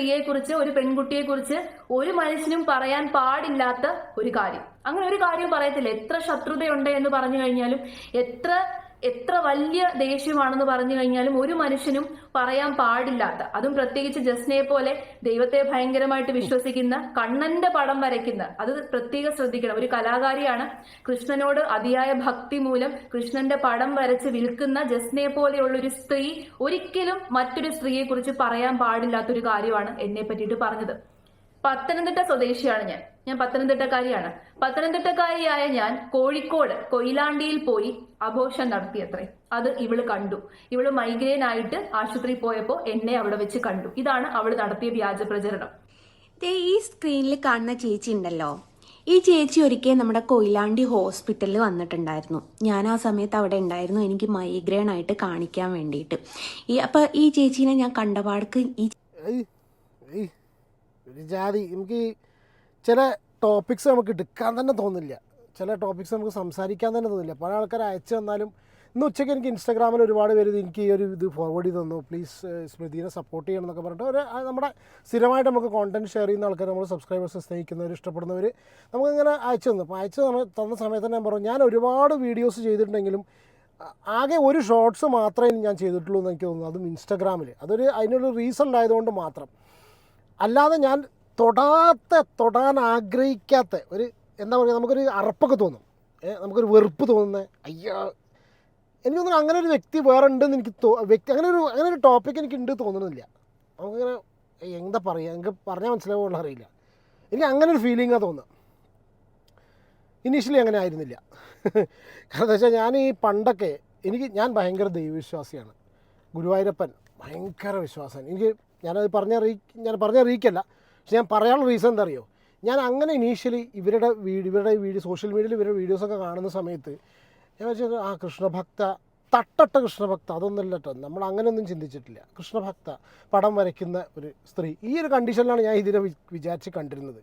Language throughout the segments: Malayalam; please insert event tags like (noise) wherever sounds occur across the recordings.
സ്ത്രീയെ കുറിച്ച് ഒരു പെൺകുട്ടിയെ കുറിച്ച് ഒരു മനുഷ്യനും പറയാൻ പാടില്ലാത്ത ഒരു കാര്യം. അങ്ങനെ ഒരു കാര്യം പറയത്തില്ല. എത്ര ശത്രുതയുണ്ട് എന്ന് പറഞ്ഞു കഴിഞ്ഞാലും എത്ര എത്ര വലിയ ദേഷ്യമാണെന്ന് പറഞ്ഞു കഴിഞ്ഞാലും ഒരു മനുഷ്യനും പറയാൻ പാടില്ലാത്ത അതും പ്രത്യേകിച്ച് ജസ്നയെ പോലെ ദൈവത്തെ ഭയങ്കരമായിട്ട് വിശ്വസിക്കുന്ന കണ്ണന്റെ പടം വരയ്ക്കുന്ന അത് പ്രത്യേകം ശ്രദ്ധിക്കണം. ഒരു കലാകാരിയാണ് കൃഷ്ണനോട് അതിയായ ഭക്തി മൂലം കൃഷ്ണന്റെ പടം വരച്ച് വിൽക്കുന്ന ജസ്നയെ പോലെയുള്ള ഒരു സ്ത്രീ ഒരിക്കലും മറ്റൊരു സ്ത്രീയെ കുറിച്ച് പറയാൻ പാടില്ലാത്തൊരു കാര്യമാണ് എന്നെ പറ്റിയിട്ട് പറഞ്ഞത്. പത്തനംതിട്ട സ്വദേശിയാണ് ഞാൻ. ഞാൻ പത്തനംതിട്ടക്കാരിയാണ്. പത്തനംതിട്ടക്കാരിയായ ഞാൻ കോഴിക്കോട് കൊയിലാണ്ടിയിൽ പോയി അഘോഷം നടത്തിയത്രേ. അത് ഇവൾ കണ്ടു. ഇവൾ മൈഗ്രെയിൻ ആയിട്ട് ആശുപത്രിയിൽ പോയപ്പോൾ എന്നെ അവിടെ വെച്ച് കണ്ടു. ഇതാണ് അവൾ നടത്തിയ വ്യാജ പ്രചരണം. ദേ ഈ സ്ക്രീനിൽ കാണുന്ന ചേച്ചി ഉണ്ടല്ലോ. ഈ ചേച്ചി ഒരിക്കൽ നമ്മുടെ കൊയിലാണ്ടി ഹോസ്പിറ്റലിൽ വന്നിട്ടുണ്ടായിരുന്നു. ഞാൻ ആ സമയത്ത് അവിടെ ഉണ്ടായിരുന്നു. എനിക്ക് മൈഗ്രെയിൻ ആയിട്ട് കാണിക്കാൻ വേണ്ടിയിട്ട്. ഈ അപ്പോൾ ഈ ചേച്ചീനെ ഞാൻ കണ്ടപാടക്ക് ഈ ചില ടോപ്പിക്സ് നമുക്ക് എടുക്കാൻ തന്നെ തോന്നില്ല. ചില ടോപ്പിക്സ് നമുക്ക് സംസാരിക്കാൻ തന്നെ തോന്നില്ല. പല ആൾക്കാർ അയച്ചു തന്നാലും ഇന്ന് ഉച്ചയ്ക്ക് എനിക്ക് ഇൻസ്റ്റാഗ്രാമിൽ ഒരുപാട് പേര് എനിക്ക് ഈ ഒരു ഇത് ഫോർവേഡ് ചെയ്ത് തന്നു. പ്ലീസ് സ്മൃതിനെ സപ്പോർട്ട് ചെയ്യണം എന്നൊക്കെ പറഞ്ഞിട്ട് ഒരു നമ്മുടെ സ്ഥിരമായിട്ട് നമുക്ക് കോണ്ടന്റ് ഷെയർ ചെയ്യുന്ന ആൾക്കാർ നമ്മൾ സബ്സ്ക്രൈബേഴ്സ് സ്നേഹിക്കുന്നവർ ഇഷ്ടപ്പെടുന്നവർ നമുക്കിങ്ങനെ അയച്ചു തന്നു. അപ്പോൾ അയച്ചു തന്ന സമയത്ത് തന്നെ ഞാൻ പറഞ്ഞു ഞാൻ ഒരുപാട് വീഡിയോസ് ചെയ്തിട്ടുണ്ടെങ്കിലും ആകെ ഒരു ഷോർട്സ് മാത്രമേ ഞാൻ ചെയ്തിട്ടുള്ളൂ എന്ന് എനിക്ക് തോന്നുന്നു. അതും ഇൻസ്റ്റാഗ്രാമിൽ അതൊരു അതിനൊരു റീസൺ ആയതുകൊണ്ട് മാത്രം. അല്ലാതെ ഞാൻ തൊടാത്ത തൊടാൻ ആഗ്രഹിക്കാത്ത ഒരു എന്താ പറയുക നമുക്കൊരു അറപ്പൊക്കെ തോന്നും. നമുക്കൊരു വെറുപ്പ് തോന്നുന്നത് അയ്യോ. എനിക്ക് തോന്നുന്നു അങ്ങനെ ഒരു വ്യക്തി വേറെ ഉണ്ടെന്ന് എനിക്ക് തോ വ്യക്തി അങ്ങനെ ഒരു അങ്ങനെ ഒരു ടോപ്പിക് എനിക്ക് ഉണ്ട് തോന്നുന്നില്ല. നമുക്കിങ്ങനെ എന്താ പറയുക എനിക്ക് പറഞ്ഞാൽ മനസ്സിലാവുള്ള അറിയില്ല. എനിക്ക് അങ്ങനെ ഒരു ഫീലിംഗാണ് തോന്നുന്നത്. ഇനീഷ്യലി അങ്ങനെ ആയിരുന്നില്ല. (laughs) കാരണം എന്താ വെച്ചാൽ ഞാൻ ഈ പണ്ടൊക്കെ എനിക്ക് ഞാൻ ഭയങ്കര ദൈവവിശ്വാസിയാണ്. ഗുരുവായൂരപ്പൻ ഭയങ്കര വിശ്വാസമാണ്. എനിക്ക് ഞാനത് പറഞ്ഞറിയി ഞാൻ പറഞ്ഞറിയിക്കല്ല. പക്ഷെ ഞാൻ പറയാനുള്ള റീസൺ എന്താ അറിയോ ഞാൻ അങ്ങനെ ഇനീഷ്യലി ഇവരുടെ വീഡിയോ ഇവരുടെ വീഡിയോ സോഷ്യൽ മീഡിയയിൽ ഇവരുടെ വീഡിയോസൊക്കെ കാണുന്ന സമയത്ത് ഞാൻ വെച്ചത് ആ കൃഷ്ണഭക്ത തട്ടട്ട കൃഷ്ണഭക്ത അതൊന്നുമല്ല കേട്ടോ നമ്മൾ അങ്ങനെയൊന്നും ചിന്തിച്ചിട്ടില്ല. കൃഷ്ണഭക്ത പടം വരയ്ക്കുന്ന ഒരു സ്ത്രീ. ഈ ഒരു കണ്ടീഷനിലാണ് ഞാൻ ഇതിനെ വിചാരിച്ച് കണ്ടിരുന്നത്.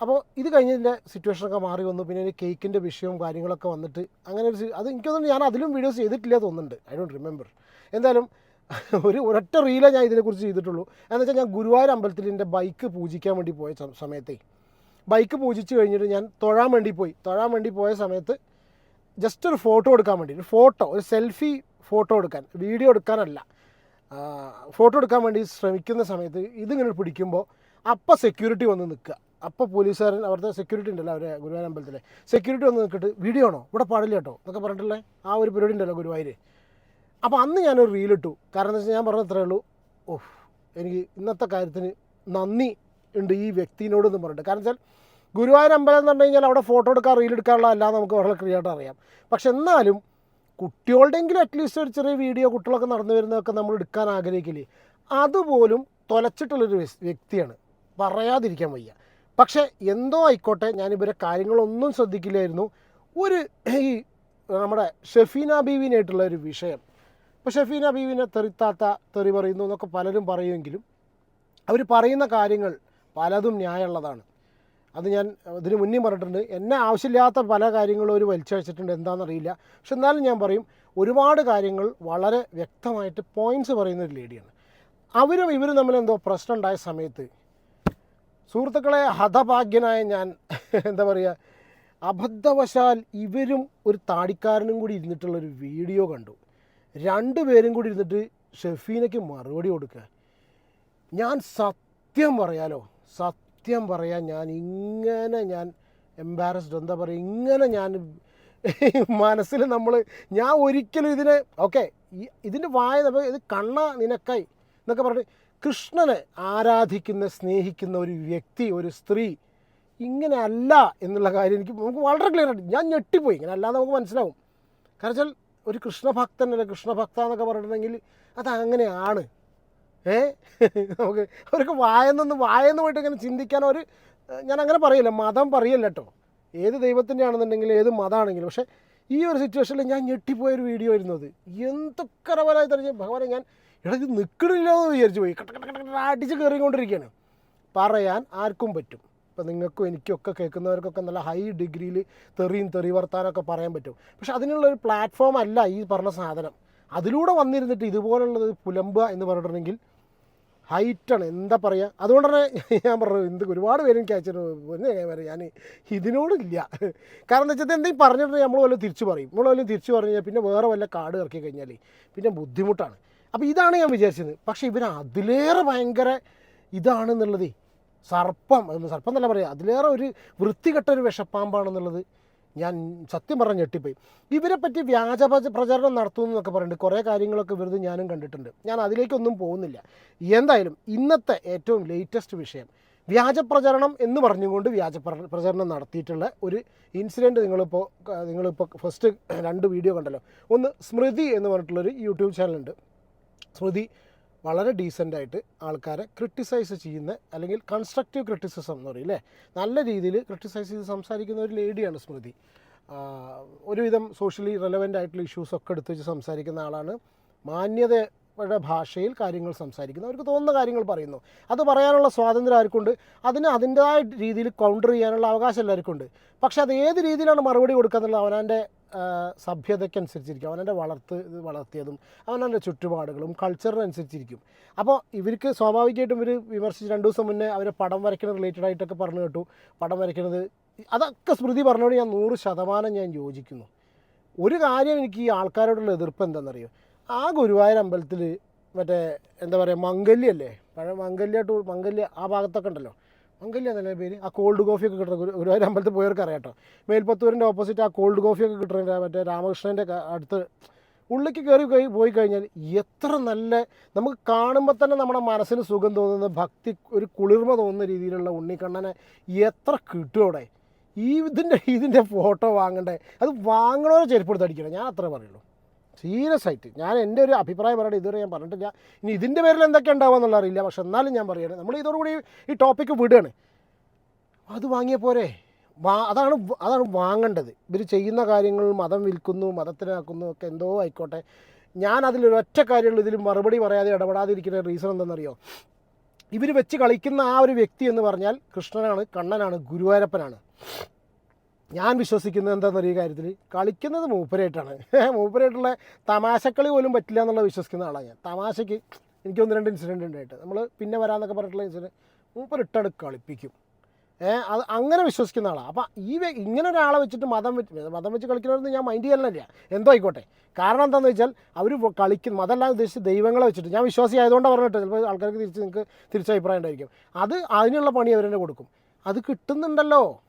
അപ്പോൾ ഇത് കഴിഞ്ഞതിന്റെ സിറ്റുവേഷനൊക്കെ മാറി വന്നു. പിന്നെ ഒരു കേക്കിന്റെ വിഷയവും കാര്യങ്ങളൊക്കെ വന്നിട്ട് അങ്ങനെ ഒരു അത് എനിക്ക് തോന്നുന്നു ഞാൻ അതിലും വീഡിയോസ് ചെയ്തിട്ടില്ല തോന്നുന്നുണ്ട്. ഐ ഡോണ്ട് റിമെമ്പർ എന്തായാലും (laughs) ഒരു ഒരൊറ്റ റീലേ ഞാൻ ഇതിനെക്കുറിച്ച് ചെയ്തിട്ടുള്ളൂ. എന്ന് വെച്ചാൽ ഞാൻ ഗുരുവായൂർ അമ്പലത്തിൽ എന്റെ ബൈക്ക് പൂജിക്കാൻ വേണ്ടി പോയ സമയത്തെ. ബൈക്ക് പൂജിച്ച് കഴിഞ്ഞിട്ട് ഞാൻ തൊഴാൻ വേണ്ടി പോയി. തൊഴാൻ വേണ്ടി പോയ സമയത്ത് ജസ്റ്റ് ഒരു ഫോട്ടോ എടുക്കാൻ വേണ്ടി ഒരു ഫോട്ടോ ഒരു സെൽഫി ഫോട്ടോ എടുക്കാൻ വീഡിയോ എടുക്കാനല്ല. ഫോട്ടോ എടുക്കാൻ വേണ്ടി ശ്രമിക്കുന്ന സമയത്ത് ഇതിങ്ങനെ പിടിക്കുമ്പോൾ അപ്പം സെക്യൂരിറ്റി വന്ന് നിൽക്കുക അപ്പോൾ പോലീസുകാരൻ അവിടുത്തെ സെക്യൂരിറ്റി ഉണ്ടല്ലോ അവരെ ഗുരുവായൂർ അമ്പലത്തിലെ. സെക്യൂരിറ്റി വന്ന് നിൽക്കിട്ട് വീഡിയോ ആണോ? ഇവിടെ പാടില്ല കേട്ടോ എന്നൊക്കെ പറഞ്ഞിട്ടുള്ള ആ ഒരു പരിപാടി ഉണ്ടല്ലോ ഗുരുവായൂർ അപ്പോൾ അന്ന് ഞാനൊരു റീലിട്ടു കാരണം എന്താ വെച്ചാൽ ഞാൻ പറഞ്ഞത് ഇത്രയേ ഉള്ളൂ. ഓഹ് എനിക്ക് ഇന്നത്തെ കാര്യത്തിന് നന്ദി ഉണ്ട് ഈ വ്യക്തിനോട് എന്ന് പറഞ്ഞിട്ട്. കാരണം വെച്ചാൽ ഗുരുവായൂർ അമ്പലം എന്ന് പറഞ്ഞു കഴിഞ്ഞാൽ അവിടെ ഫോട്ടോ എടുക്കാൻ റീൽ എടുക്കാനുള്ള എല്ലാം നമുക്ക് വളരെ ക്ലിയർ ആയിട്ട് അറിയാം. പക്ഷെ എന്നാലും കുട്ടികളുടെയെങ്കിലും അറ്റ്ലീസ്റ്റ് ഒരു ചെറിയ വീഡിയോ കുട്ടികളൊക്കെ നടന്നു വരുന്നതൊക്കെ നമ്മൾ എടുക്കാൻ ആഗ്രഹിക്കില്ലേ? അതുപോലും തൊലച്ചിട്ടുള്ളൊരു വ്യക്തിയാണ്. പറയാതിരിക്കാൻ വയ്യ. പക്ഷേ എന്തോ ആയിക്കോട്ടെ ഞാൻ ഇവരെ കാര്യങ്ങളൊന്നും ശ്രദ്ധിക്കില്ലായിരുന്നു. ഒരു ഈ നമ്മുടെ ഷെഫീന ബീവിനായിട്ടുള്ള ഒരു വിഷയം. ഇപ്പോൾ ഷെഫീന ബീവിനെ തെറിത്താത്ത തെറി പറയുന്നു എന്നൊക്കെ പലരും പറയുമെങ്കിലും അവർ പറയുന്ന കാര്യങ്ങൾ പലതും ന്യായമുള്ളതാണ്. അത് ഞാൻ ഇതിന് മുന്നേ പറഞ്ഞിട്ടുണ്ട്. എന്നെ ആവശ്യമില്ലാത്ത പല കാര്യങ്ങളും അവർ വലിച്ചഴിച്ചിട്ടുണ്ട്. എന്താണെന്നറിയില്ല. പക്ഷെ എന്നാലും ഞാൻ പറയും ഒരുപാട് കാര്യങ്ങൾ വളരെ വ്യക്തമായിട്ട് പോയിന്റ്സ് പറയുന്ന ഒരു ലേഡിയാണ് അവരും ഇവരും തമ്മിൽ എന്തോ പ്രശ്നം ഉണ്ടായ സമയത്ത് സുഹൃത്തുക്കളെ ഹതഭാഗ്യനായ ഞാൻ (laughs) എന്താ പറയുക അബദ്ധവശാൽ ഇവരും ഒരു താടിക്കാരനും കൂടി ഇരുന്നിട്ടുള്ളൊരു വീഡിയോ കണ്ടു. രണ്ടുപേരും കൂടി ഇരുന്നിട്ട് ഷെഫീനയ്ക്ക് മറുപടി കൊടുക്കുക. ഞാൻ സത്യം പറയാലോ സത്യം പറയാൻ ഞാൻ ഇങ്ങനെ ഞാൻ എംബാരസ്ഡ് എന്താ പറയുക ഇങ്ങനെ ഞാൻ മനസ്സിൽ നമ്മൾ ഞാൻ ഒരിക്കലും ഇതിനെ ഓക്കെ ഇതിന്റെ വായ ഇത് കണ്ണ നിനക്കായി എന്നൊക്കെ പറഞ്ഞിട്ട് കൃഷ്ണനെ ആരാധിക്കുന്ന സ്നേഹിക്കുന്ന ഒരു വ്യക്തി ഒരു സ്ത്രീ ഇങ്ങനെ അല്ല എന്നുള്ള കാര്യം എനിക്ക് നമുക്ക് വളരെ ക്ലിയർ ആയിട്ട് ഞാൻ ഞെട്ടിപ്പോയി. ഇങ്ങനെ അല്ലാതെ നമുക്ക് മനസ്സിലാവും. കാരണം വെച്ചാൽ ഒരു കൃഷ്ണഭക്തൻ അല്ലെ കൃഷ്ണഭക്ത എന്നൊക്കെ പറഞ്ഞിട്ടുണ്ടെങ്കിൽ അത് അങ്ങനെയാണ് ഏ? നമുക്ക് അവർക്ക് വായെന്നൊന്ന് വായെന്ന് പോയിട്ട് ഇങ്ങനെ ചിന്തിക്കാൻ ഒരു ഞാൻ അങ്ങനെ പറയില്ല മതം പറയല്ല കേട്ടോ ഏത് ദൈവത്തിന്റെ ആണെന്നുണ്ടെങ്കിലും ഏത് മതമാണെങ്കിലും പക്ഷേ ഈ ഒരു സിറ്റുവേഷനിൽ ഞാൻ ഞെട്ടിപ്പോയൊരു വീഡിയോ ആയിരുന്നത് എന്തൊക്കെ റവലായി ഭഗവാനെ ഞാൻ ഇടയ്ക്ക് നിൽക്കണില്ലെന്ന് വിചാരിച്ചു പോയി. കട്ട കട്ട കട്ട അടിച്ച് കയറിക്കൊണ്ടിരിക്കുകയാണ് പറയാൻ ആർക്കും പറ്റും. ഇപ്പം നിങ്ങൾക്കും എനിക്കൊക്കെ കേൾക്കുന്നവർക്കൊക്കെ നല്ല ഹൈ ഡിഗ്രിയിൽ തെറിയും തെറി വർത്താനമൊക്കെ പറയാൻ പറ്റും. പക്ഷെ അതിനുള്ള ഒരു പ്ലാറ്റ്ഫോം അല്ല ഈ പറഞ്ഞ സാധനം. അതിലൂടെ വന്നിരുന്നിട്ട് ഇതുപോലുള്ളത് പുലമ്പുക എന്ന് പറഞ്ഞിട്ടുണ്ടെങ്കിൽ ഹൈറ്റാണ് എന്താ പറയുക അതുകൊണ്ട് തന്നെ ഞാൻ പറഞ്ഞു എന്ത് ഒരുപാട് പേര് എനിക്ക് അയച്ചിട്ടുണ്ട്. ഞാൻ പറയാം ഞാൻ ഇതിനോടില്ല കാരണം എന്താ വെച്ചാൽ എന്തെങ്കിലും പറഞ്ഞിട്ട് നമ്മൾ വല്ലതും തിരിച്ചു പറയും. നമ്മൾ വല്ലതും തിരിച്ചു പറഞ്ഞു പിന്നെ വേറെ വല്ല കാട് ഇറക്കി കഴിഞ്ഞാൽ പിന്നെ ബുദ്ധിമുട്ടാണ്. അപ്പോൾ ഇതാണ് ഞാൻ വിചാരിച്ചത്. പക്ഷേ ഇവർ അതിലേറെ ഭയങ്കര ഇതാണെന്നുള്ളത് സർപ്പം സർപ്പം എന്നല്ല പറയുക അതിലേറെ ഒരു വൃത്തികെട്ട ഒരു വിഷപ്പാമ്പാണെന്നുള്ളത് ഞാൻ സത്യം പറഞ്ഞ് ഞെട്ടിപ്പോയി. ഇവരെ പറ്റി വ്യാജ പ്രച- പ്രചരണം നടത്തുന്നു എന്നൊക്കെ പറയുന്നുണ്ട് കുറേ കാര്യങ്ങളൊക്കെ വെറുതെ ഞാനും കണ്ടിട്ടുണ്ട്. ഞാൻ അതിലേക്കൊന്നും പോകുന്നില്ല. എന്തായാലും ഇന്നത്തെ ഏറ്റവും ലേറ്റസ്റ്റ് വിഷയം വ്യാജ പ്രചരണം എന്ന് പറഞ്ഞുകൊണ്ട് വ്യാജ പ്രചരണം നടത്തിയിട്ടുള്ള ഒരു ഇൻസിഡന്റ് നിങ്ങളിപ്പോൾ നിങ്ങളിപ്പോൾ ഫസ്റ്റ് രണ്ട് വീഡിയോ കണ്ടല്ലോ. ഒന്ന് സ്മൃതി എന്ന് പറഞ്ഞിട്ടുള്ളൊരു യൂട്യൂബ് ചാനലുണ്ട് സ്മൃതി വളരെ ഡീസന്റായിട്ട് ആൾക്കാരെ ക്രിട്ടിസൈസ് ചെയ്യുന്ന അല്ലെങ്കിൽ കൺസ്ട്രക്റ്റീവ് ക്രിട്ടിസിസം എന്ന് പറയും അല്ലേ നല്ല രീതിയിൽ ക്രിട്ടിസൈസ് ചെയ്ത് സംസാരിക്കുന്ന ഒരു ലേഡിയാണ് സ്മൃതി. ഒരുവിധം സോഷ്യലി റെലവന്റ് ആയിട്ടുള്ള ഇഷ്യൂസൊക്കെ എടുത്ത് വെച്ച് സംസാരിക്കുന്ന ആളാണ്. മാന്യതയുടെ ഭാഷയിൽ കാര്യങ്ങൾ സംസാരിക്കുന്നു. അവർക്ക് തോന്നുന്ന കാര്യങ്ങൾ പറയുന്നു. അത് പറയാനുള്ള സ്വാതന്ത്ര്യം ആർക്കുണ്ട്? അതിന് അതിന്റെതായ രീതിയിൽ കൗണ്ടർ ചെയ്യാനുള്ള അവകാശം എല്ലാവർക്കുണ്ട്. പക്ഷെ അത് ഏത് രീതിയിലാണ് മറുപടി കൊടുക്കുക എന്നുള്ളത് അവനവന്റെ സഭ്യതയ്ക്കനുസരിച്ചിരിക്കും. അവനവന്റെ വളർത്ത് വളർത്തിയതും അവനവന്റെ ചുറ്റുപാടുകളും കൾച്ചറിനനുസരിച്ചിരിക്കും അപ്പോൾ ഇവർക്ക് സ്വാഭാവികമായിട്ടും ഇവർ വിമർശിച്ച് രണ്ട് ദിവസം മുന്നേ അവരെ പടം വരയ്ക്കുന്ന റിലേറ്റഡ് ആയിട്ടൊക്കെ പറഞ്ഞു കേട്ടു. പടം വരയ്ക്കുന്നത് അതൊക്കെ സ്മൃതി പറഞ്ഞോട് ഞാൻ നൂറ് ശതമാനം ഞാൻ യോജിക്കുന്നു. ഒരു കാര്യം എനിക്ക് ഈ ആൾക്കാരോടുള്ള എതിർപ്പ് എന്താണെന്നറിയോ? ആ ഗുരുവായൂർ അമ്പലത്തിൽ മറ്റേ എന്താ പറയുക മംഗല്യല്ലേ പഴയ മംഗല്യ ടൂർ മംഗല്യ ആ ഭാഗത്തൊക്കെ ഉണ്ടല്ലോ. മംഗല്യ എന്നല്ലേ പേര്. ആ കോൾഡ് കോഫിയൊക്കെ കിട്ടുന്ന ഗുരു ഗുരുവായൂർ അമ്പലത്തിൽ പോയവർക്ക് അറിയാം കേട്ടോ മേൽപ്പത്തൂരിന്റെ ഓപ്പോസിറ്റ് ആ കോൾഡ് കോഫിയൊക്കെ കിട്ടുന്ന മറ്റേ രാമകൃഷ്ണന്റെ അടുത്ത് ഉള്ളിലേക്ക് കയറി പോയി പോയി കഴിഞ്ഞാൽ എത്ര നല്ല നമുക്ക് കാണുമ്പോൾ തന്നെ നമ്മുടെ മനസ്സിന് സുഖം തോന്നുന്ന ഭക്തി ഒരു കുളിർമ തോന്നുന്ന രീതിയിലുള്ള ഉണ്ണിക്കണ്ണനെ എത്ര കിട്ടും അവിടെ? ഈ ഇതിന്റെ ഇതിന്റെ ഫോട്ടോ വാങ്ങണ്ടേ? അത് വാങ്ങണോ ചെരുപ്പെടുത്തടിക്കണം ഞാൻ അത്രേ പറയുള്ളൂ. സീരിയസ് ആയിട്ട് ഞാൻ എന്റെ ഒരു അഭിപ്രായം പറയട്ടെ ഇതുവരെ ഞാൻ പറഞ്ഞിട്ടില്ല. ഇനി ഇതിന്റെ പേരിൽ എന്തൊക്കെ ഉണ്ടാവുക എന്നുള്ള അറിയില്ല. പക്ഷെ എന്നാലും ഞാൻ പറയണേ നമ്മൾ ഇതോടുകൂടി ഈ ടോപ്പിക്ക് വിടുകയാണ് അത് വാങ്ങിയ പോരെ? വാ അതാണ് അതാണ് വാങ്ങേണ്ടത്. ഇവർ ചെയ്യുന്ന കാര്യങ്ങൾ മതം വിൽക്കുന്നു മതത്തിനാക്കുന്നു ഒക്കെ എന്തോ ആയിക്കോട്ടെ. ഞാൻ അതിലൊരു ഒറ്റ കാര്യമുള്ളൂ. ഇതിൽ മറുപടി പറയാതെ ഇടപെടാതിരിക്കുന്ന റീസൺ എന്തെന്നറിയോ ഇവർ വെച്ച് കളിക്കുന്ന ആ ഒരു വ്യക്തി എന്ന് പറഞ്ഞാൽ കൃഷ്ണനാണ് കണ്ണനാണ് ഗുരുവായൂരപ്പനാണ്. ഞാൻ വിശ്വസിക്കുന്നത് എന്താണെന്നൊരു കാര്യത്തിൽ കളിക്കുന്നത് മൂപ്പരായിട്ടാണ്. (laughs) മൂപ്പരായിട്ടുള്ള തമാശക്കളി പോലും പറ്റില്ല എന്നുള്ള വിശ്വസിക്കുന്ന ആളാണ് ഞാൻ. തമാശയ്ക്ക് എനിക്ക് ഒന്ന് രണ്ട് ഇൻസിഡന്റ് ഉണ്ടായിട്ട്. നമ്മൾ പിന്നെ വരാമെന്നൊക്കെ പറഞ്ഞിട്ടുള്ള ഇൻസിഡന്റ് മൂപ്പർ ഇട്ടടു കളിപ്പിക്കും. ഏഹ് അത് അങ്ങനെ വിശ്വസിക്കുന്ന ആളാണ് അപ്പം ഈ ഇങ്ങനെ ഒരാളെ വെച്ചിട്ട് മതം വെച്ച് മതം വെച്ച് കളിക്കുന്നവരൊന്നും ഞാൻ മൈൻഡ് ചെയ്യാനില്ല. എന്തോ ആയിക്കോട്ടെ. കാരണം എന്താണെന്ന് വെച്ചാൽ അവർ കളിക്കുന്ന മതമല്ലാതെ ഉദ്ദേശിച്ച് ദൈവങ്ങളെ വെച്ചിട്ട് ഞാൻ വിശ്വാസി ആയതുകൊണ്ട് പറഞ്ഞിട്ട് ചിലപ്പോൾ ആൾക്കാർക്ക് തിരിച്ച് നിങ്ങൾക്ക് തിരിച്ചഭിപ്രായം ഉണ്ടായിരിക്കും. അത് അതിനുള്ള പണി അവർ തന്നെ കൊടുക്കും. അത് കിട്ടുന്നുണ്ടല്ലോ.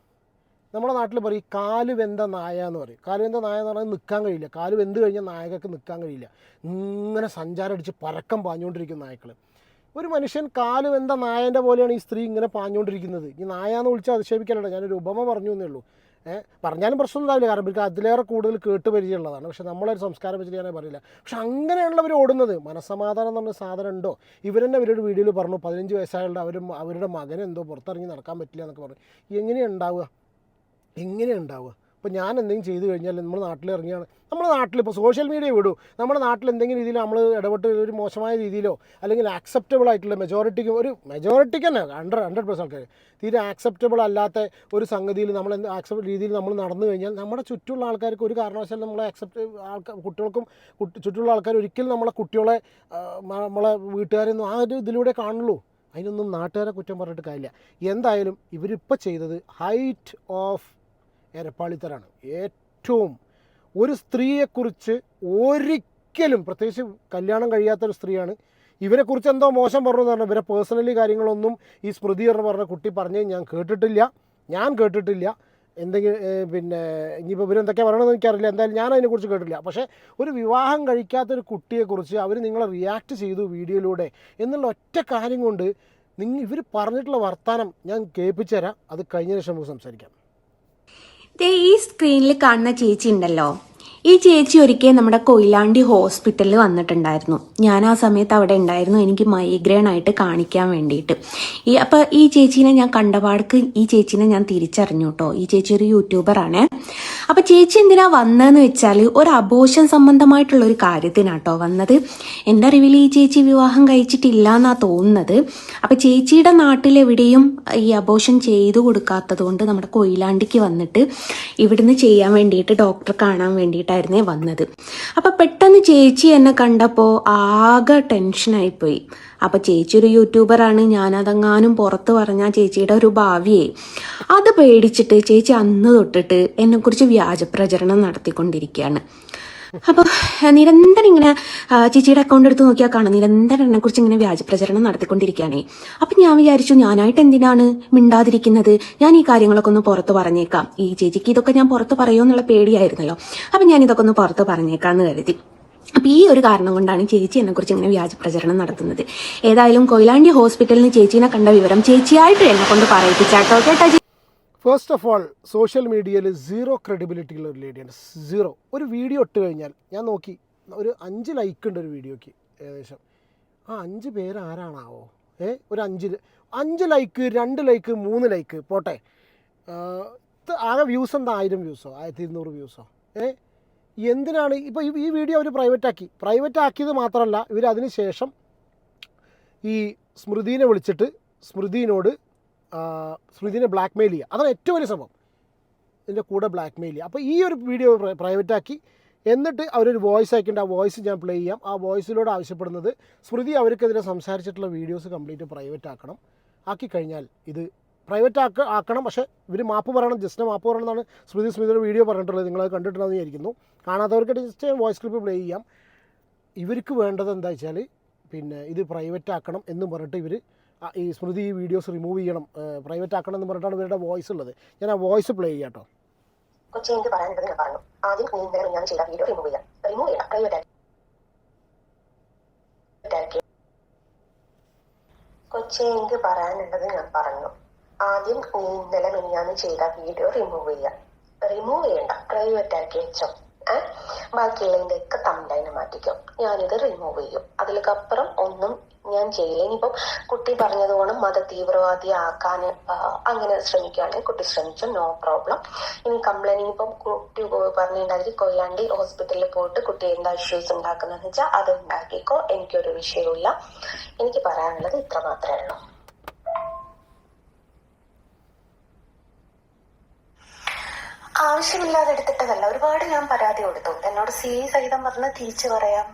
നമ്മുടെ നാട്ടിൽ പറയും കാൽ വെന്ത നായ എന്ന് പറയും. കാൽ വെന്ത നായ എന്ന് പറഞ്ഞാൽ നിൽക്കാൻ കഴിയില്ല. കാൽ വെന്ത് കഴിഞ്ഞാൽ നായകൾക്ക് നിൽക്കാൻ കഴിയില്ല. ഇങ്ങനെ സഞ്ചാരം അടിച്ച് പരക്കം പാഞ്ഞുകൊണ്ടിരിക്കുന്ന നായ്ക്കൾ ഒരു മനുഷ്യൻ കാൽ വെന്ത നായന്റെ പോലെയാണ് ഈ സ്ത്രീ ഇങ്ങനെ പാഞ്ഞുകൊണ്ടിരിക്കുന്നത്. ഈ നായ എന്ന് വിളിച്ചാൽ അധിക്ഷേപിക്കാനല്ല ഞാനൊരു ഉപമ പറഞ്ഞു എന്നേ ഉള്ളൂ. ഏഹ് പറഞ്ഞാലും പ്രശ്നം ഉണ്ടാവില്ല. കാരണം ഇവർക്ക് അതിലേറെ കൂടുതൽ കേട്ട് പരിചയമുള്ളതാണ്. പക്ഷെ നമ്മളൊരു സംസ്കാരം വെച്ചിട്ട് ഞാനേ പറയില്ല. പക്ഷെ അങ്ങനെയുള്ളവർ ഓടുന്നത്. മനസ്സമാധാനം എന്ന് പറഞ്ഞ സാധനം ഉണ്ടോ? ഇവരെന്നെ അവരുടെ വീഡിയോയിൽ പറഞ്ഞു പതിനഞ്ച് വയസ്സായുള്ള അവർ അവരുടെ മകൻ എന്തോ പുറത്തിറങ്ങി നടക്കാൻ പറ്റില്ല എന്നൊക്കെ പറഞ്ഞു. എങ്ങനെയാണ് ഉണ്ടാവുക? എങ്ങനെയാണ് ഉണ്ടാവുക. ഇപ്പോൾ ഞാൻ എന്തെങ്കിലും ചെയ്തു കഴിഞ്ഞാൽ നമ്മുടെ നാട്ടിൽ ഇറങ്ങിയാണ്. നമ്മുടെ നാട്ടിൽ ഇപ്പോൾ സോഷ്യൽ മീഡിയ വിടൂ. നമ്മുടെ നാട്ടിൽ എന്തെങ്കിലും രീതിയിൽ നമ്മൾ ഇടപെട്ട് ഒരു മോശമായ രീതിയിലോ അല്ലെങ്കിൽ ആക്സെപ്റ്റബിൾ ആയിട്ടുള്ള മെജോറിറ്റിക്ക് ഒരു മെജോറിറ്റിക്ക് തന്നെ ഹൺഡ്രഡ് ഹൺഡ്രഡ് പെർസെന്റ് ആൾക്കാർ. തീരെ ആക്സെപ്റ്റബിൾ അല്ലാത്ത ഒരു സംഗതിയിൽ നമ്മൾ ആക്സെപ്റ്റ് രീതിയിൽ നമ്മൾ നടന്നു കഴിഞ്ഞാൽ നമ്മുടെ ചുറ്റുള്ള ആൾക്കാർക്ക് ഒരു കാരണവശാലും നമ്മളെ ആക്സെപ്റ്റ് ആൾക്കാർ കുട്ടികൾക്കും ചുറ്റുള്ള ആൾക്കാർ ഒരിക്കലും നമ്മളെ കുട്ടികളെ നമ്മളെ വീട്ടുകാരെയൊന്നും ആ ഒരു ഇതിലൂടെ കാണുള്ളൂ. അതിനൊന്നും നാട്ടുകാരെ കുറ്റം പറഞ്ഞിട്ട് കാര്യമില്ല. എന്തായാലും ഇവരിപ്പോൾ ചെയ്തത് ഹൈറ്റ് ഓഫ് എരപ്പാളിത്തരാണ് ഏറ്റവും ഒരു സ്ത്രീയെക്കുറിച്ച് ഒരിക്കലും പ്രത്യേകിച്ച് കല്യാണം കഴിയാത്തൊരു സ്ത്രീയാണ്. ഇവരെക്കുറിച്ച് എന്തോ മോശം പറഞ്ഞു എന്ന് പറഞ്ഞാൽ ഇവരെ പേഴ്സണലി കാര്യങ്ങളൊന്നും ഈ സ്മൃതി എന്ന് പറഞ്ഞ കുട്ടി പറഞ്ഞ് ഞാൻ കേട്ടിട്ടില്ല. ഞാൻ കേട്ടിട്ടില്ല. എന്തെങ്കിലും പിന്നെ ഇനിയിപ്പോൾ ഇവരെന്തൊക്കെ പറയണമെന്ന് എനിക്കറിയില്ല. എന്തായാലും ഞാൻ അതിനെക്കുറിച്ച് കേട്ടില്ല പക്ഷേ ഒരു വിവാഹം കഴിക്കാത്തൊരു കുട്ടിയെക്കുറിച്ച് അവർ നിങ്ങളെ റിയാക്ട് ചെയ്തു വീഡിയോയിലൂടെ എന്നുള്ള ഒറ്റ കാര്യം കൊണ്ട് നിങ്ങൾ ഇവർ പറഞ്ഞിട്ടുള്ള വർത്തമാനം ഞാൻ കേൾപ്പിച്ചു തരാം അത് കഴിഞ്ഞ ശേഷം നമുക്ക് സംസാരിക്കാം. ഈ സ്ക്രീനിൽ കാണുന്ന ചേച്ചി ഉണ്ടല്ലോ. ഈ ചേച്ചി ഒരിക്കൽ നമ്മുടെ കൊയിലാണ്ടി ഹോസ്പിറ്റലിൽ വന്നിട്ടുണ്ടായിരുന്നു. ഞാൻ ആ സമയത്ത് അവിടെ ഉണ്ടായിരുന്നു. എനിക്ക് മൈഗ്രെയിൻ ആയിട്ട് കാണിക്കാൻ വേണ്ടിയിട്ട്. ഈ അപ്പോൾ ഈ ചേച്ചീനെ ഞാൻ കണ്ടപാടക്ക് ഈ ചേച്ചീനെ ഞാൻ തിരിച്ചറിഞ്ഞു കേട്ടോ ഈ ചേച്ചി ഒരു യൂട്യൂബറാണ് അപ്പോൾ ചേച്ചി എന്തിനാ വന്നതെന്ന് വെച്ചാൽ ഒരു അബോഷൻ സംബന്ധമായിട്ടുള്ള ഒരു കാര്യത്തിനാട്ടോ വന്നത്. എന്റെ അറിവിൽ ഈ ചേച്ചി വിവാഹം കഴിച്ചിട്ടില്ല എന്നാണ് തോന്നുന്നത്. അപ്പോൾ ചേച്ചിയുടെ നാട്ടിലെവിടെയും ഈ അബോഷൻ ചെയ്തു കൊടുക്കാത്തത് കൊണ്ട് നമ്മുടെ കൊയിലാണ്ടിക്ക് വന്നിട്ട് ഇവിടുന്ന് ചെയ്യാൻ വേണ്ടിയിട്ട് ഡോക്ടർ കാണാൻ വേണ്ടിയിട്ടായിരുന്നു സമയത്തായിരുന്നേ വന്നത്. അപ്പം പെട്ടെന്ന് ചേച്ചി എന്നെ കണ്ടപ്പോൾ ആകെ ടെൻഷനായിപ്പോയി അപ്പോൾ ചേച്ചി ഒരു യൂട്യൂബറാണ് ഞാനതെങ്ങാനും പുറത്ത് പറഞ്ഞാൽ ചേച്ചിയുടെ ഒരു ഭാവിയെ. അത് പേടിച്ചിട്ട് ചേച്ചി അന്ന് തൊട്ടിട്ട് എന്നെക്കുറിച്ച് വ്യാജപ്രചരണം നടത്തിക്കൊണ്ടിരിക്കുകയാണ്. അപ്പൊ നിരന്തരം ഇങ്ങനെ ചേച്ചിയുടെ അക്കൗണ്ട് എടുത്ത് നോക്കിയാൽ കാണാം. നിരന്തരം എന്നെ കുറിച്ച് ഇങ്ങനെ വ്യാജപ്രചരണം നടത്തിക്കൊണ്ടിരിക്കുകയാണേ. അപ്പൊ ഞാൻ വിചാരിച്ചു ഞാനായിട്ട് എന്തിനാണ് മിണ്ടാതിരിക്കുന്നത്? ഞാൻ ഈ കാര്യങ്ങളൊക്കെ ഒന്ന് പുറത്ത് പറഞ്ഞേക്കാം. ഈ ചേച്ചിക്ക് ഇതൊക്കെ ഞാൻ പുറത്ത് പറയുമോ എന്നുള്ള പേടിയായിരുന്നല്ലോ. അപ്പൊ ഞാൻ ഇതൊക്കെ ഒന്ന് പുറത്ത് പറഞ്ഞേക്കാന്ന് കരുതി. അപ്പൊ ഈ ഒരു കാരണം കൊണ്ടാണ് ചേച്ചി എന്നെ കുറിച്ച് ഇങ്ങനെ വ്യാജപ്രചരണം നടത്തുന്നത്. ഏതായാലും കൊയിലാണ്ടി ഹോസ്പിറ്റലിന് ചേച്ചീനെ കണ്ട വിവരം ചേച്ചിയായിട്ട് എന്നെ കൊണ്ട് പറയിപ്പിച്ചാട്ടോ. കേട്ടോ? ഫസ്റ്റ് ഓഫ് ഓൾ സോഷ്യൽ മീഡിയയിൽ സീറോ ക്രെഡിബിലിറ്റി ഉള്ള ഒരു ലേഡിയാണ് സീറോ ഒരു വീഡിയോ ഇട്ട് കഴിഞ്ഞാൽ ഞാൻ നോക്കി ഒരു അഞ്ച് ലൈക്ക് ഉണ്ട് ഒരു വീഡിയോയ്ക്ക് ഏകദേശം. ആ അഞ്ച് പേര് ആരാണാവോ? ഏ ഒരു അഞ്ച് അഞ്ച് ലൈക്ക് രണ്ട് ലൈക്ക് മൂന്ന് ലൈക്ക് പോട്ടെ. ആകെ വ്യൂസ് എന്താ? ആയിരം വ്യൂസോ ആയിരത്തി ഇരുന്നൂറ് വ്യൂസോ ഏ എന്തിനാണ്? ഇപ്പോൾ ഈ വീഡിയോ അവർ പ്രൈവറ്റ് ആക്കി. പ്രൈവറ്റ് ആക്കിയത് മാത്രമല്ല ഇവർ അതിന് ശേഷം ഈ സ്മൃതിനെ വിളിച്ചിട്ട് സ്മൃതിനോട് ബ്ലാക്ക്മെയിൽ ബ്ലാക്ക് മെയിൽ ചെയ്യുക. അതാണ് ഏറ്റവും വലിയ സംഭവം. ഇതിന്റെ കൂടെ ബ്ലാക്ക് മെയിൽ ചെയ്യുക. അപ്പോൾ ഈ ഒരു വീഡിയോ പ്രൈവറ്റ് ആക്കി. എന്നിട്ട് അവരൊരു വോയിസ് അയക്കേണ്ട ആ വോയിസ് ഞാൻ പ്ലേ ചെയ്യാം. ആ വോയിസിലൂടെ ആവശ്യപ്പെടുന്നത് സ്മൃതി അവർക്കെതിരെ സംസാരിച്ചിട്ടുള്ള വീഡിയോസ് കംപ്ലീറ്റ് പ്രൈവറ്റ് ആക്കണം. ആക്കി കഴിഞ്ഞാൽ ഇത് പ്രൈവറ്റ് ആക്ക ആക്കണം. പക്ഷേ ഇവർ മാപ്പ് പറയണം. ജസ്റ്റ് മാപ്പ് പറയണം എന്നാണ് സ്മൃതി സ്മൃതിയുടെ വീഡിയോ പറഞ്ഞിട്ടുള്ളത്. നിങ്ങളത് കണ്ടിട്ടുണ്ടെന്ന് വിചാരിക്കുന്നു. കാണാത്തവർക്ക് ജസ്റ്റ് വോയിസ് ക്ലിപ്പ് പ്ലേ ചെയ്യാം. ഇവർക്ക് വേണ്ടത് എന്താ വെച്ചാൽ പിന്നെ ഇത് പ്രൈവറ്റ് ആക്കണം എന്ന് പറഞ്ഞിട്ട് ഇവർ ഈ സ്മൃതി ഈ വീഡിയോസ് റിമൂവ് ചെയ്യണം പ്രൈവറ്റ് ആക്കണം എന്ന് പറഞ്ഞിട്ടാണ് ഇവരുടെ വോയിസ് ഉള്ളത്. ഞാൻ ആ വോയിസ് പ്ലേ ചെയ്യാം കേട്ടോ കൊച്ചി ഞാൻ പറഞ്ഞു. ആദ്യം നീ ഞാൻ ചെയ്ത വീഡിയോ റിമൂവ് റിമൂവ് പ്രൈവറ്റ് പറയാനുള്ളത് ഞാൻ പറഞ്ഞു. ആദ്യം നീ ഇന്നലെ മിനിഞ്ഞാന്ന് ചെയ്ത വീഡിയോ റിമൂവ് ചെയ്യാം. റിമൂവ് ചെയ്യണ്ട. പ്രൈവറ്റ് ആക്കി വെച്ചോ ഒക്കെ തമ്പൈന് മാറ്റിക്കും. ഞാനിത് റിമൂവ് ചെയ്യും. അതിലേക്കപ്പുറം ഒന്നും ഞാൻ ചെയ്യില്ല. ഇനിയിപ്പം കുട്ടി പറഞ്ഞതുകൊണ്ട് മത തീവ്രവാദി ആക്കാൻ അങ്ങനെ ശ്രമിക്കുകയാണെങ്കിൽ കുട്ടി ശ്രമിച്ചു. നോ പ്രോബ്ലം ഇനി കംപ്ലൈന്റ് ഇനിയിപ്പം കുട്ടി പറഞ്ഞിട്ടുണ്ടെങ്കിൽ കൊയിലാണ്ടി ഹോസ്പിറ്റലിൽ പോയിട്ട് കുട്ടി എന്താ ഇഷ്യൂസ് ഉണ്ടാക്കുന്നതെന്ന് വെച്ചാൽ അത് ഉണ്ടാക്കിക്കോ. എനിക്കൊരു വിഷയമില്ല എനിക്ക് പറയാനുള്ളത് ഇത്ര മാത്രമേ ഉള്ളൂ. ആവശ്യമില്ലാതെ എടുത്തിട്ടതല്ല. ഒരുപാട് ഞാൻ പരാതി കൊടുത്തു. എന്നോട് സി സഹിതം പറഞ്ഞ് തിരിച്ചു പറയാൻ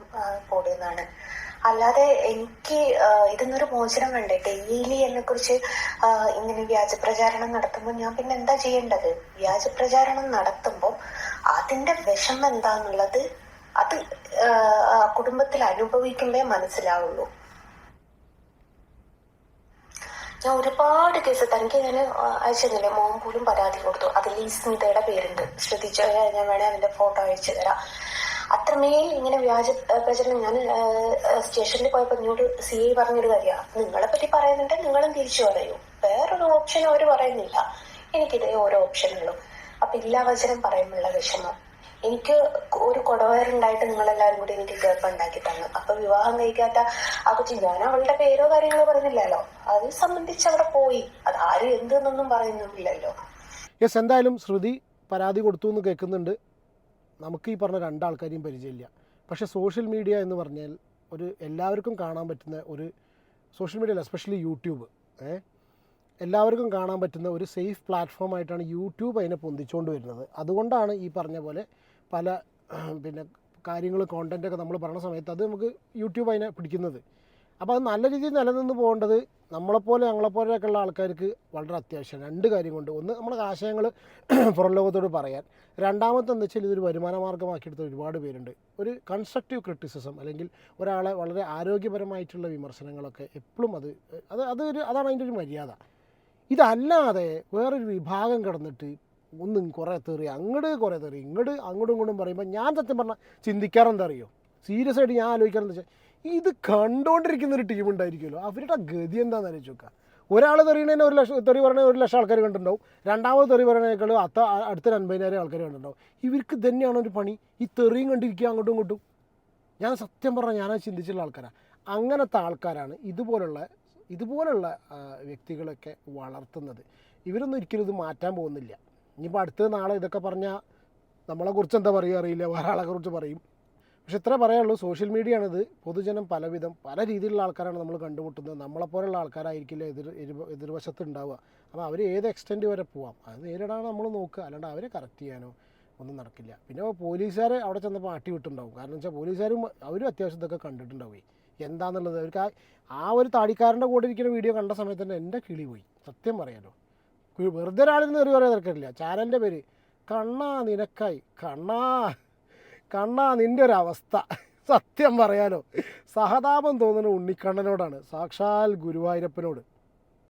പോടിയെന്നാണ്. അല്ലാതെ എനിക്ക് ഇതിന്നൊരു മോചനം വേണ്ടേ? ഡെയിലി എന്നെ കുറിച്ച് ഇങ്ങനെ വ്യാജപ്രചാരണം നടത്തുമ്പോൾ ഞാൻ പിന്നെ എന്താ ചെയ്യേണ്ടത്? വ്യാജപ്രചാരണം നടത്തുമ്പോൾ അതിന്റെ വിഷമം എന്താന്നുള്ളത് അത് കുടുംബത്തിൽ അനുഭവിക്കുമ്പേ മനസ്സിലാവുള്ളൂ. ഞാൻ ഒരുപാട് കേസ് തനിക്ക് ഞാൻ അയച്ചതല്ലേ മോൻ പോലും പരാതി കൊടുത്തു. അതിൽ ഈ സ്മിതയുടെ പേരുണ്ട്. ശ്രദ്ധിച്ചോ ഞാൻ വേണേ അതിന്റെ ഫോട്ടോ അയച്ചു തരാം. അത്രമേൽ ഇങ്ങനെ വ്യാജ പ്രചരണം ഞാൻ സ്റ്റേഷനിൽ പോയപ്പോ എന്നോട് സി ഐ പറഞ്ഞൊരു കാര്യമാണ് നിങ്ങളെ പറ്റി പറയുന്നുണ്ട് നിങ്ങളും തിരിച്ചു പറയൂ. വേറൊരു ഓപ്ഷൻ അവർ പറയുന്നില്ല. എനിക്കിതേ ഓരോ ഓപ്ഷനുള്ളൂ അപ്പൊ ഇല്ലാ വചനം പറയുമ്പോഴുള്ള വിഷമം. എനിക്ക് ഒരു കുടവയറുണ്ടായിട്ട് നിങ്ങളെല്ലാവരും കൂടി എനിക്ക് ഗർഭം ഉണ്ടാക്കി തന്നു. അപ്പൊ വിവാഹം കഴിക്കാത്ത ആ കൊച്ചി ഞാൻ അവളുടെ പേരോ കാര്യങ്ങളോ പറഞ്ഞില്ലല്ലോ. അത് സംബന്ധിച്ച് അവിടെ പോയി. അത് ആരും എന്തെന്നൊന്നും പറയുന്നില്ലല്ലോ. യെസ് എന്തായാലും ശ്രുതി പരാതി കൊടുത്തു എന്ന് കേൾക്കുന്നുണ്ട്. നമുക്ക് ഈ പറഞ്ഞ രണ്ടാൾക്കാരെയും പരിചയമില്ല. പക്ഷേ സോഷ്യൽ മീഡിയ എന്ന് പറഞ്ഞാൽ ഒരു എല്ലാവർക്കും കാണാൻ പറ്റുന്ന ഒരു സോഷ്യൽ മീഡിയയിൽ എസ്പെഷ്യലി യൂട്യൂബ്. ഏ? എല്ലാവർക്കും കാണാൻ പറ്റുന്ന ഒരു സേഫ് പ്ലാറ്റ്ഫോം ആയിട്ടാണ് യൂട്യൂബ് അതിനെ പൊന്തിച്ചുകൊണ്ട് വരുന്നത്. അതുകൊണ്ടാണ് ഈ പറഞ്ഞ പോലെ പല പിന്നെ കാര്യങ്ങൾ കോണ്ടന്റൊക്കെ നമ്മൾ പറയുന്ന സമയത്ത് അത് നമുക്ക് യൂട്യൂബ് അതിനെ പിടിക്കുന്നത്. അപ്പോൾ അത് നല്ല രീതിയിൽ നിലനിന്ന് പോകേണ്ടത് നമ്മളെപ്പോലെ ഞങ്ങളെപ്പോലെയൊക്കെ ഉള്ള ആൾക്കാർക്ക് വളരെ അത്യാവശ്യം രണ്ട് കാര്യം കൊണ്ട്. ഒന്ന് നമ്മുടെ ആശയങ്ങൾ (clears throat) പുറം ലോകത്തോട് പറയാൻ. രണ്ടാമത്തെ എന്ന് വെച്ചാൽ ഇതൊരു വരുമാന മാർഗമാക്കിയെടുത്ത ഒരുപാട് പേരുണ്ട്. ഒരു കൺസ്ട്രക്റ്റീവ് ക്രിറ്റിസിസം അല്ലെങ്കിൽ ഒരാളെ വളരെ ആരോഗ്യപരമായിട്ടുള്ള വിമർശനങ്ങളൊക്കെ എപ്പോഴും അത് അത് അതൊരു അതാണ് അതിന്റെ ഒരു മര്യാദ. ഇതല്ലാതെ വേറൊരു വിഭാഗം കിടന്നിട്ട് ഒന്നും കുറേ തെറി അങ്ങോട്ട് കുറേ തെറി. ഇങ്ങോട്ട് അങ്ങോട്ടും ഇങ്ങോട്ടും പറയുമ്പോൾ ഞാൻ സത്യം പറഞ്ഞാൽ ചിന്തിക്കാറെന്താ അറിയോ? സീരിയസ് ആയിട്ട് ഞാൻ ആലോചിക്കാറെന്ന് വെച്ചാൽ ഇത് കണ്ടുകൊണ്ടിരിക്കുന്ന ഒരു ടീം ഉണ്ടായിരിക്കുമല്ലോ അവരുടെ ഗതി എന്താണെന്ന് ആലോചിച്ച് നോക്കുക ഒരാൾ തെറിയണേനെ ഒരു ലക്ഷം തെറി പറയണ ഒരു ലക്ഷം ആൾക്കാർ കണ്ടിട്ടുണ്ടാവും. രണ്ടാമത് തെറി പറയണേക്കാൾ അത്ത അടുത്ത അൻപതിനായിരം ആൾക്കാർ കണ്ടിട്ടുണ്ടാവും. ഇവർക്ക് തന്നെയാണ് ഒരു പണി? ഈ തെറിയും കണ്ടിരിക്കുക അങ്ങോട്ടും ഇങ്ങോട്ടും? ഞാൻ സത്യം പറഞ്ഞാൽ ഞാനത് ചിന്തിച്ചുള്ള ആൾക്കാരാണ് അങ്ങനത്തെ ആൾക്കാരാണ് ഇതുപോലുള്ള ഇതുപോലുള്ള വ്യക്തികളൊക്കെ വളർത്തുന്നത്. ഇവരൊന്നും ഒരിക്കലും ഇത് മാറ്റാൻ പോകുന്നില്ല. ഇനിയിപ്പോൾ അടുത്ത നാളെ ഇതൊക്കെ പറഞ്ഞാൽ നമ്മളെക്കുറിച്ച് എന്താ പറയുക അറിയില്ല വേറെ ആളെ കുറിച്ച് പറയും. പക്ഷെ ഇത്ര പറയാനുള്ളൂ സോഷ്യൽ മീഡിയ ആണിത് പൊതുജനം പലവിധം പല രീതിയിലുള്ള ആൾക്കാരാണ് നമ്മൾ കണ്ടുമുട്ടുന്നത്. നമ്മളെപ്പോലുള്ള ആൾക്കാരായിരിക്കില്ല എതിർ എതിർ- എതിർവശത്ത് ഉണ്ടാവുക. അപ്പോൾ അവർ ഏത് എക്സ്റ്റെന്റ് വരെ പോവാം? അത് നേരിടാണ് നമ്മൾ നോക്കുക. അല്ലാണ്ട് അവരെ കറക്റ്റ് ചെയ്യാനോ ഒന്നും നടക്കില്ല. പിന്നെ പോലീസുകാർ അവിടെ ചെന്നപ്പോൾ ആട്ടി വിട്ടുണ്ടാവും. കാരണം വെച്ചാൽ പോലീസുകാരും അവരും അത്യാവശ്യം ഇതൊക്കെ കണ്ടിട്ടുണ്ടാവേ. എന്താണെന്നുള്ളത് അവർക്ക് ആ ഒരു താടിക്കാരന്റെ കൂടെ ഇരിക്കുന്ന വീഡിയോ കണ്ട സമയത്ത് തന്നെ എന്റെ കിളി പോയി. സത്യം പറയാലോ. വെറുതെ ഒരാളിൽ കയറി പറയാൻ തിരക്കില്ല ചാനലിന്റെ പേര് കണ്ണാ നിനക്കായി. കണ്ണാ കണ്ണാ നിന്റെ ഒരു അവസ്ഥ. സത്യം പറയാലോ. സഹതാപം തോന്നുന്ന ഉണ്ണിക്കണ്ണനോടാണ്. സാക്ഷാൽ ഗുരുവായൂരപ്പനോട്.